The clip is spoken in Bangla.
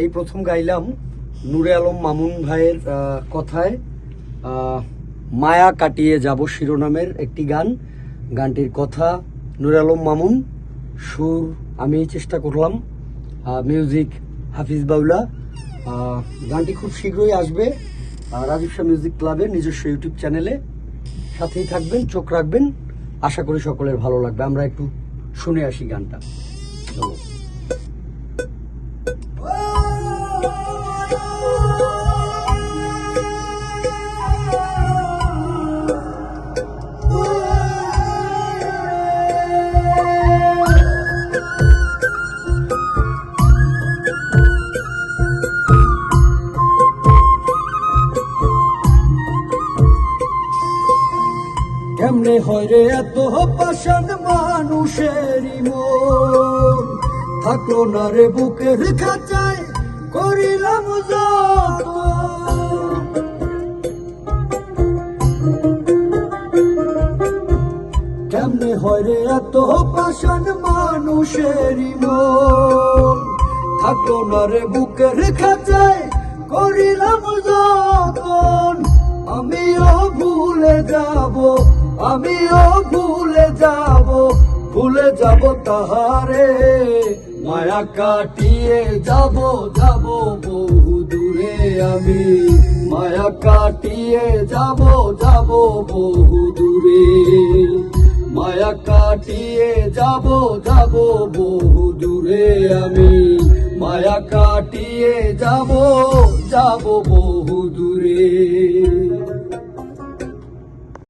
এই প্রথম গাইলাম নূরে আলম মামুন ভাইয়ের কথায় মায়া কাটিয়ে যাব শিরোনামের একটি গান। গানটির কথা নূরে আলম মামুন, সুর আমি চেষ্টা করলাম মিউজিক হাফিজ বাউলা। গানটি খুব শীঘ্রই আসবে রাজীব শাহ মিউজিক ক্লাবের নিজস্ব ইউটিউব চ্যানেলে। সাথেই থাকবেন, চোখ রাখবেন। আশা করি সকলের ভালো লাগবে। আমরা একটু শুনে আসি গানটা। চলো কেমনে হয় রে এত পাশান মানুষেরই মন থাকল না রে বুকের খাঁচায়, করিলাম যত কেমনে হয় রে এত পাশান মানুষেরই মন থাকল না রে বুকের খাঁচায়, করিলাম যতন আমিও ভুলে যাব আমিও ভুলে যাব ভুলে যাব তাহারে। মায়া কাটিয়ে যাব যাব বহু দূরে আমি। মায়া কাটিয়ে যাব যাব বহু দূরে। মায়া কাটিয়ে যাব যাব বহু দূরে আমি। মায়া কাটিয়ে যাব যাব বহু দূরে।